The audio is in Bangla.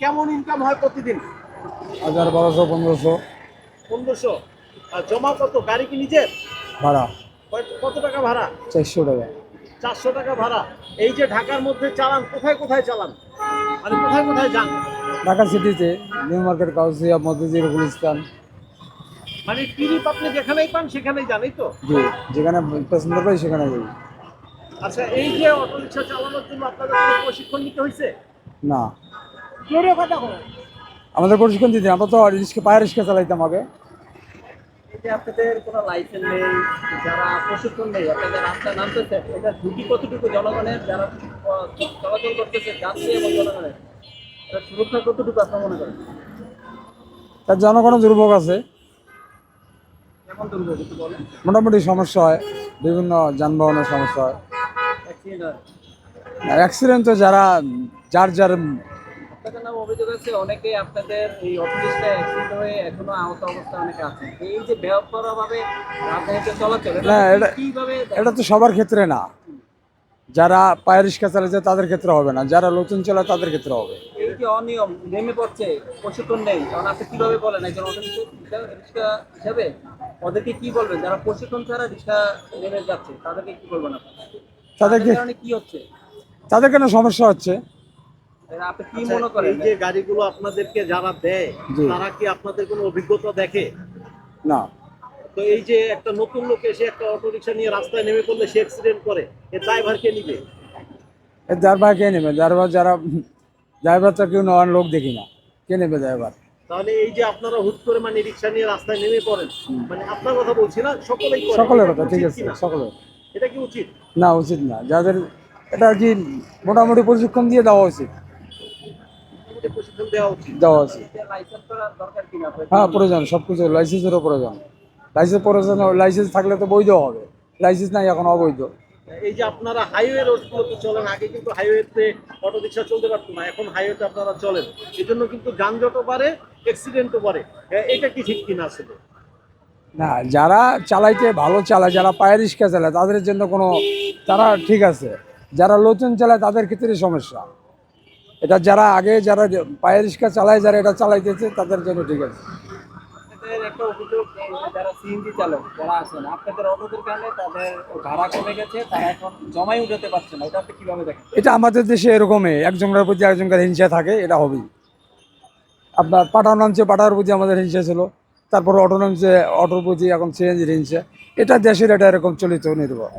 কেমন ইনকাম হয় প্রতিদিন? হাজার বারোশো পনেরোশো। পনেরোশো। আর জমা কত? গাড়ি কি নিজের? ভাড়া। কত টাকা ভাড়া? চারশো টাকা। চারশো টাকা ভাড়া। এই যে ঢাকার মধ্যে চালান কোথায় কোথায় চালান? মানে কোথায় কোথায় যান? ঢাকা সিটিতে নিউ মার্কেট কাউসিয়া মতিঝিল গুলিস্তান। মানে টিরিপ আপনি যেখানেই পান সেখানেই যান এই তো? জি যেখানে পছন্দ পাই সেখানে যাই। আচ্ছা এই যে অটো রিক্সা চালানোর জন্য আপনাদের প্রশিক্ষণ নিতে হয়েছে না। আমাদের প্রশিক্ষণ দিতে আমরা তো রিক্সা পায়ের রিক্সা চালাইতাম আগে। এই আপনাদের কোনো লাইসেন্স নেই যারা প্রশিক্ষণ নেই আপনাদের রাস্তায় নামতেছে এটা ঝুঁকি কতটুকু জনগণের? যারা চলাচল করতেছে যাত্রী এবং জনগণের এটা সুরক্ষা কতটুকু আপনার মনে করেন? তার জনগণের দুর্ভোগ আছে। মোটামুটি সমস্যা হয় বিভিন্ন যানবাহনের সমস্যা হয়। আর অ্যাক্সিডেন্ট তো যারা যার যার আপনাদের নাম অভিযোগ আছে অনেকে আপনাদের এই অফিসটা অ্যাক্সিডেন্ট হয়ে এখনও আহত অবস্থায় অনেকে আছেন। এই যে বেপরোয়াভাবে রাজধানীতে চলাচল না, এটা- কীভাবে এটা তো সবার ক্ষেত্রে না। যারা পায়ের রিক্সা চালাচ্ছে তাদের ক্ষেত্রে হবে না। যারা নতুন চালায় তাদের ক্ষেত্রে হবে। এই যে অনিয়ম নেমে পড়ছে প্রশিক্ষণ নেই কারণ আপনি কীভাবে বলেন? একজন রিক্সা হিসাবে ওদেরকে কি বলবেন? যারা প্রশিক্ষণ ছাড়া রিক্সা নেমে যাচ্ছে তাদেরকে কি বলবেন আপনি তাদেরকে কি হচ্ছে? তাদের কেন সমস্যা হচ্ছে? আপনি কি মনে করেন? এই যে গাড়িগুলো আপনাদেরকে যারা দেয় তারা কি আপনাদের কোনো অভিজ্ঞতা দেখে? না। তো এই যে একটা নতুন লোক এসে একটা নিয়ে রাস্তায় নেমে পড়লে সে অ্যাক্সিডেন্ট করে এ ড্রাইভার কে নিবে? এর ড্রাইভার কে নেবে। ড্রাইভার যারা ড্রাইভার তো কেউ নেওয়ার লোক দেখি না। কে নেবে ড্রাইভার তাহলে এই যে আপনারা হুট করে মানে রিক্সা নিয়ে রাস্তায় নেমে পড়েন মানে আপনার কথা বলছি না সকলেই করে। সকলের কথা ঠিক আছে সকলের এটা কি উচিত? না উচিত না। যাদের এটা কি মোটামুটি প্রশিক্ষণ দিয়ে দেওয়া উচিত? দেওয়া উচিত? হ্যাঁ প্রয়োজন সব কিছু লাইসেন্সেরও প্রয়োজন লাইসেন্স প্রয়োজন লাইসেন্স থাকলে তো বৈধ হবে। লাইসেন্স নাই এখন অবৈধ। এই যে আপনারা হাইওয়ে রোডগুলোতে চলেন আগে কিন্তু হাইওয়েতে অটো রিক্সা চলতে পারতো না এখন হাইওয়েতে আপনারা চলেন। এই জন্য কিন্তু যানজটও বাড়ে অ্যাক্সিডেন্টও বাড়ে। এটা কি ঠিক কিনা আসলে? না যারা চালাইতে ভালো চালায় যারা পায়ের রিক্সা চালায় তাদের জন্য কোনো তারা ঠিক আছে। যারা নতুন চালায় তাদের ক্ষেত্রে সমস্যা। এটা যারা আগে যারা পায়ের রিক্সা চালায় যারা এটা চালাইতেছে তাদের জন্য ঠিক আছে। এটা আমাদের দেশে এরকমই একজনের প্রতি একজনের হিংসা থাকে এটা হবেই। আপনার পাঠাও নামছে পাঠাওয়ার প্রতি আমাদের হিংসা ছিল তারপর অটো নামছে অটোর প্রতি এখন সিএনজির হিংসা। এটা দেশের এটা এরকম চলিত নির্ভর।